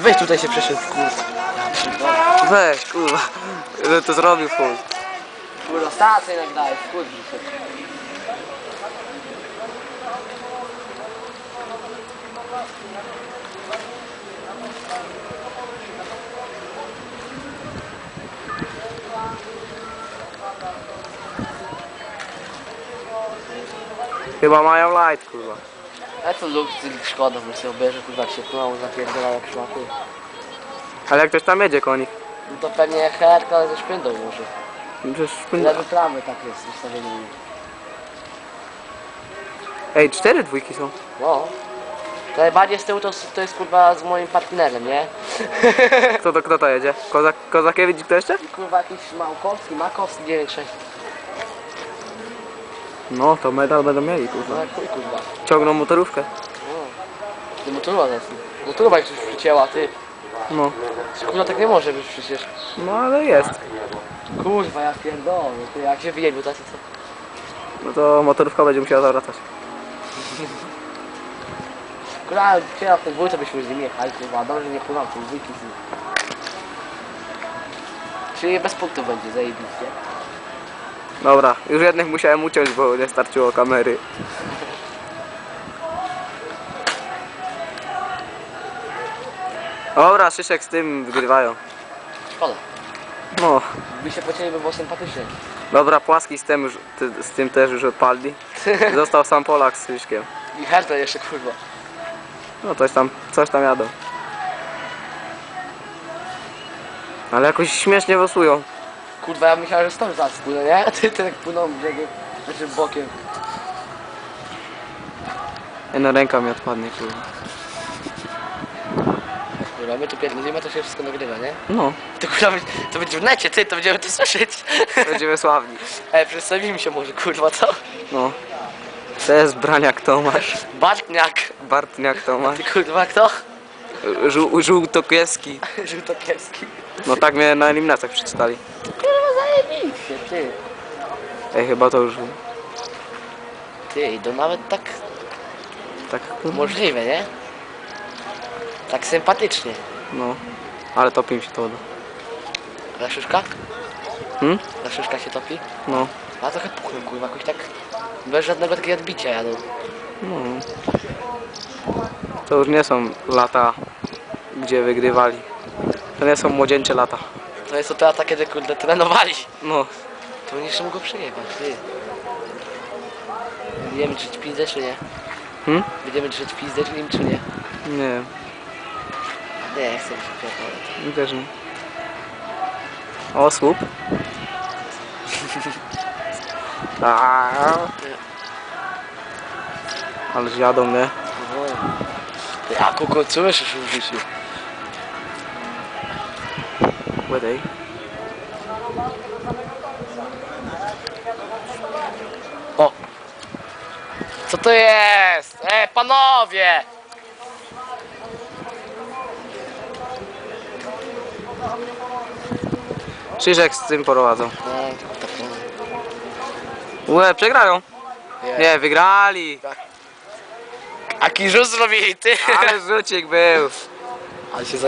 Weź tutaj się przeszedł, kurwa. Weź, kurwa. Ile to zrobił chuj. Kurwa, stację jednak daj, kurwa. Chyba mają light, kurwa. A to lub szkoda, bo sobie obejrzę, kurwa, jak się pnął, zapierdolał jak szmaty. Ale jak ktoś tam jedzie konik. No to pewnie herka, ale ze szpyndą może. no Przecież Ile reklamy tak jest ustawienie. Ej, cztery dwójki są. No. To najbardziej z tyłu to, to jest kurwa z moim partnerem, nie? Kto to, kto to jedzie? Kozak, Kozakiewicz i kto jeszcze? Kurwa jakiś Małkowski, Makowski 96. No, to medal będą mieli, No kurwa. jak chuj kurwa. Ciągną motorówkę. No. Ty motoruwa zaraz. Motoruwa jak coś przycięła, ty. No. Kurwa tak nie może być przecież. No, ale jest. Kurwa ja pierdolę, ty jak się wyjebił tacy co? No to motorówka będzie musiała zawracać. Kurwa, wczoraj w tej dwójce byśmy z nim jechali, kurwa, dobrze nie tej dwójki z nim. Czyli bez punktów będzie, zajebiście. Dobra, już jednych musiałem uciąć, bo nie starczyło kamery. Dobra, Szyszek z tym wygrywają. Szkoda. No, By się pocięli, by było sympatycznie. dobra, płaski z tym, już, ty, z tym też już odpalli. Został sam Polak z Szyszkiem. I Herta jeszcze kurwa. No coś tam, coś tam jadą. Ale jakoś śmiesznie wosują. Kurwa, ja myślałem, że stąd zaraz płynę, nie? A ty tak płynął brzegiem, znaczy bokiem. Jedna ręka mi odpadnie, kurwa. Kurwa, my tu pierdolimy, to się wszystko nagrywa, nie? No, To kurwa, to będzie w necie, ty, to będziemy to słyszeć. będziemy sławni. Ej, przedstawimy się może, kurwa, co? No. To jest Braniak Tomasz, Bartniak. Bartniak Tomasz, Ty kurwa, kto? żół, żółtokieski. Żółtokierski. No tak mnie na eliminacjach przeczytali. Zajebiście, ty. Ej, chyba to już Ty, to nawet tak tak, kurwa. możliwe, nie? Tak sympatycznie. no. Ale topi mi się to uda. Ta szyszka? Hmm? Ta szyszka się topi? No. A trochę puchną, kurwa, jakoś tak bez żadnego takiego odbicia jadą. no. To już nie są lata, gdzie wygrywali. To nie są młodzieńcze lata. To jest to lata, kiedy kurde trenowali. No. To nie jeszcze mogło przyjechać, ty. Będziemy drzeć pizdę, czy nie? Hmm? Będziemy drzeć pizdę, czy nim, czy nie? Nie. Nie, chcę mi się pierdolę. Mi Też nie. O, słup. Aaaa. Ale jadą, nie? Ty, a kogo słyszysz w życiu? Łedej. O! Co to jest? E, panowie! Krzyżek z tym prowadzą. Tak. Łe, przegrają. Nie. Wygrali. A kiżu zrobili, ty! Ale rzucik był. Ale się